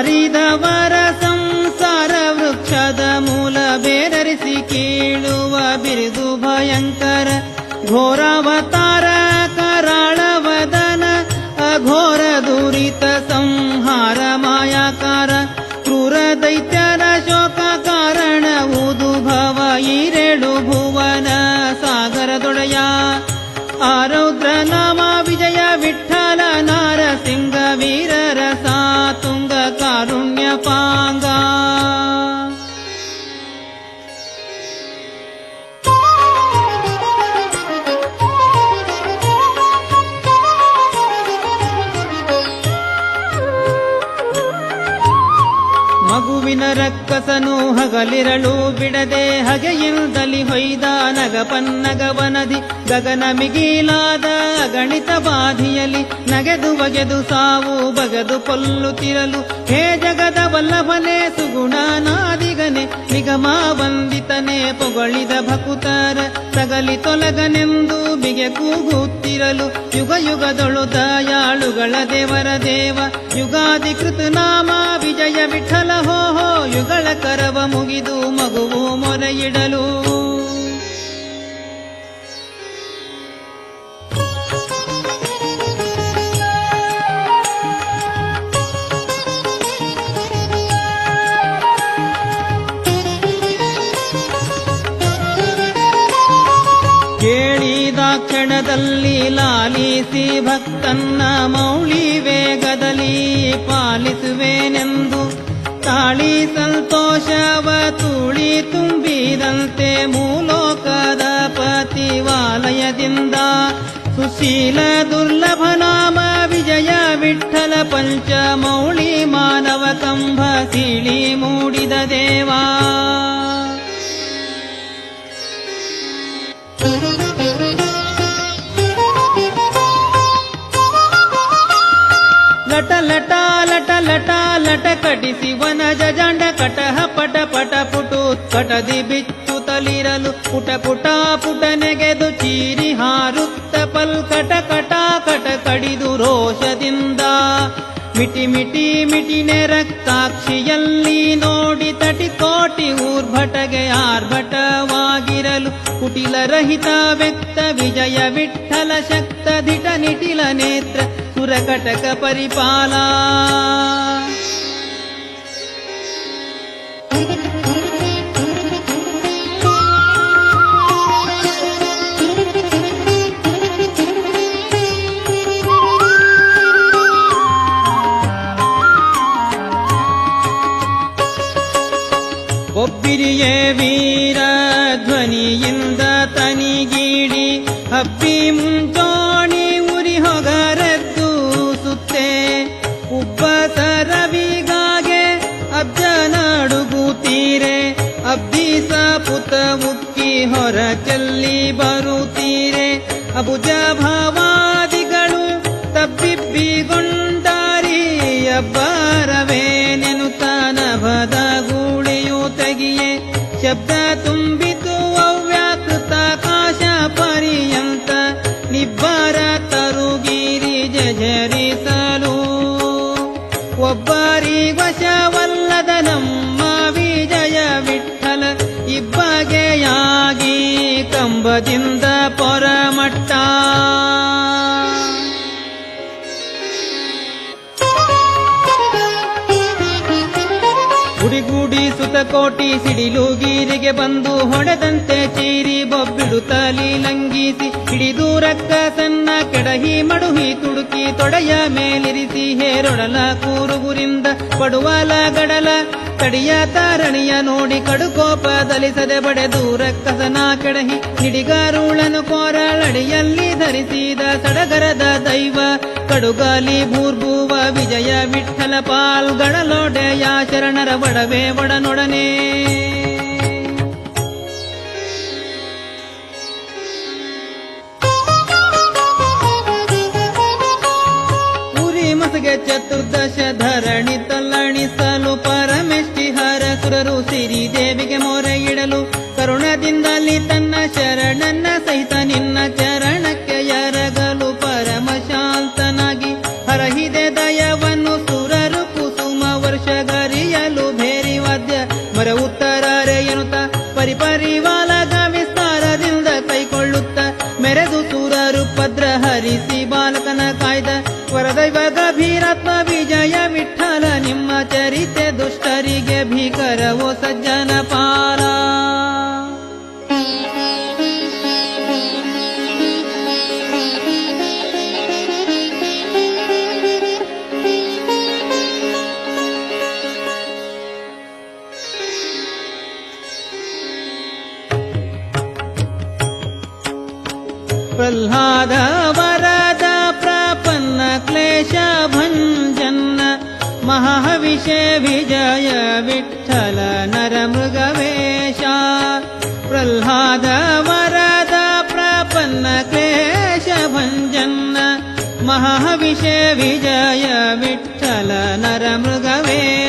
ಸಾರಿದವರ ಸಂಸಾರ ವೃಕ್ಷದ ಮೂಲ ಬೇರರಿಸಿ ಕೀಳುವ ಬಿರುದು ಭಯಂಕರ. ಘೋರಾವತಾರ ಕರಾಳವದನ ಅಘೋರ ದುರಿತ ಸಂಹಾರ ಮಾಯಾಕಾರ. ಕ್ರೂರ ದೈತ್ಯರ ಶೋಕ ಕಾರಣ ಭವ ಈರೇಳು ಭುವನ ಸಾಗರದೊಡೆಯ. ಆರೌದ್ರ ನಾಮ ವಿಜಯ ವಿಠಲ ರಕ್ಕಸನು ಹಗಲಿರಳು, ಬಿಡದೆ ಹಗೆಯಿಂದಲಿ ಹೊಯ್ದ ನಗಪನ್ನಗವನದಿ ಗಗನ ಮಿಗಿಲಾದ ಗಣಿತ ಬಾಧಿಯಲಿ, ನಗೆದು ಬಗೆದು ಸಾವು, ಬಗೆದು ಕೊಲ್ಲುತ್ತಿರಲು ಹೇ ಜಗದ ವಲ್ಲಭನೆ ಸುಗುಣ ನಾದಿಗನೆ ನಿಗಮ ವಂದಿತನೆ, ಪೊಗಳಿದ ಭಕುತರ ತಗಲಿ ತೊಲಗನೆಂದು ಬಿಗೆ ಕೂಗುತ್ತಿರಲು, ಯುಗ ಯುಗದೊಳು ದಯಾಳುಗಳ ದೇವರ ದೇವ ಯುಗಾಧಿಕೃತ ನಾಮ ವಿಜಯ ವಿಠಲ ಹೋ ಕರವ ಮುಗಿದು ಮಗುವು ಮೊರೆಯಿಡಲು. ಕೇಳಿದ ಕ್ಷಣದಲ್ಲಿ ಲಾಲಿಸಿ ಭಕ್ತನ್ನ ಮೌಳಿ ವೇಗದಲ್ಲಿ ಪಾಲಿಸುವೆನೆಂದು ತಾಳಿ ಸಂತೋಷವ ತುಳಿ ತುಂಬಿದಂತೆ ಮೂಲೋಕದ ಪತಿವಾಲಯದಿಂದ ಸುಶೀಲ ದುರ್ಲಭ ನಾಮ ವಿಜಯ ವಿಠಲ ಪಂಚ ಮೌಳಿ ಮಾನವ ಕಂಭ ಸಿಳಿ ಮೂಡಿದ ದೇವಾ ಕಟದಿ ಬಿಚ್ಚು ತಲಿರಲು ಪುಟ ಪುಟ ಪುಟ ನೆಗೆದು ಚೀರಿ ಹಾರುತ್ತ ಪಲ್ಕಟ ಕಟ ಕಟ ಕಡಿದು ರೋಷದಿಂದ. ಮಿಟಿ ಮಿಟಿ ಮಿಟಿನೆ ರಕ್ತಾಕ್ಷಿಯಲ್ಲಿ ನೋಡಿ ತಟಿ ಕೋಟಿ ಊರ್ಭಟಗೆ ಆರ್ಭಟವಾಗಿರಲು ಕುಟಿಲ ರಹಿತ ವ್ಯಕ್ತ ವಿಜಯ ವಿಠಲ ಶಕ್ತ ದಿಟ ನಿಟಿಲ ನೇತ್ರ ಸುರಕಟಕ ಪರಿಪಾಲ. ಒಬ್ಬಿರಿಯೇ ವೀರ ಧ್ವನಿಯಿಂದ ತನಿಗೀಡಿ ಹಬ್ಬಿ ಮುಂಚೋಣಿ ಉರಿ ಹೊಗರದ್ದು ಸುತ್ತೆ. ಉಬ್ಬಸ ರವಿಗಾಗೆ ಅಬ್ಜನ ಅಡುಗುತ್ತೀರೆ ಅಬ್ದೀಸ ಪುತ ಉಕ್ಕಿ ಹೊರ ಚೆಲ್ಲಿ ಬರುತ್ತೀರೆ. ಅಬುಜ ಭಾವಾದಿಗಳು ತಬ್ಬಿಬ್ಬಿಗೊಂಡಾರಿ ಅಬ್ಬರವೇನೆನುತ್ತ ಶಬ್ದ ತುಂಬಿತು, ಅವ್ಯಾಕೃತ ಕಾಶ ಪರ್ಯಂತ ನಿಬ್ಬರ ತರುಗಿರಿ ಜರಿಸಲು ಒಬ್ಬರಿ ವಶವಲ್ಲದ ನಮ್ಮ ವಿಜಯ ವಿಠಲ ಇಬ್ಬಗೆಯಾಗಿ ಕಂಬದಿಂದ ಗುಡಿಗೂಡಿ ಸುತ ಕೋಟಿ ಸಿಡಿಲು ಗೀರಿಗೆ ಬಂದು ಹೊಡೆದಂತೆ ಚೀರಿ ಬೊಬ್ಬಿಡುತ್ತಲಿ ಲಂಗೀಸಿ ಹಿಡಿದು ರಕ್ಕ ಸಣ್ಣ ಕೆಡಹಿ ಮಡುಹಿ ತುಡುಕಿ ತೊಡೆಯ ಮೇಲಿರಿಸಿ ಹೇರೊಡಲ ಕೂರುಗುರಿಂದ ಪಡುವಾಲ ಗಡಲ ತಡಿಯ ತಾರಣಿಯ ನೋಡಿ ಕಡುಕೋಪದಲಿಸದೆ ಬಡೆದು ರಕ್ಕಸನ ಕೆಡಹಿ ಹಿಡಿಗಾರುಳನು ಕೋರಳಡಿಯಲ್ಲಿ ಧರಿಸಿದ ಸಡಗರದ ದೈವ ಕಡುಗಾಲಿ ಭೂರ್ಭುವ ವಿಜಯ ವಿಠಲ ಪಾಲ್ಗಳಲೋಡೆಯ ಶರಣರ ಒಡವೆ ಒಡನೊಡನೆ. ಉರಿ ಮಸಗೆ ಚತುರ್ದಶ ಧರಣಿ ತಲ್ಲಣಿಸಲು ಪರಮೆಷ್ಟಿ ಹರ ಸುರರು ಸಿರಿ ದೇವಿಗೆ ಮೊರೆ ಇಡಲು ಕರುಣದಿಂದಲಿ ತನ್ನ ಶರಣನ್ನ ಸಹಿತ ನಿನ್ನ ಎರಗಲು ಮರ ಉತ್ತರರೆ ಎನ್ನುತ್ತ ಪರಿಪರಿವಾಲಗ ವಿಸ್ತಾರದಿಂದ ಕೈಕೊಳ್ಳುತ್ತ ಮೆರೆದು ಸೂರರು ಪದ್ರ ಹರಿಸಿ ಬಾಲಕನ ಕಾಯ್ದ ವರದೈವ ಗಭೀರತ್ವ ವಿಜಯ ವಿಠಲ ನಿಮ್ಮ ಚರಿತೆ विषे विजय विठ्ठल नरमृगवेश। प्रह्लाद वरद प्रपन्न केश भञ्जन्। महाविषे विजय विठ्ठल नरमृगवेश।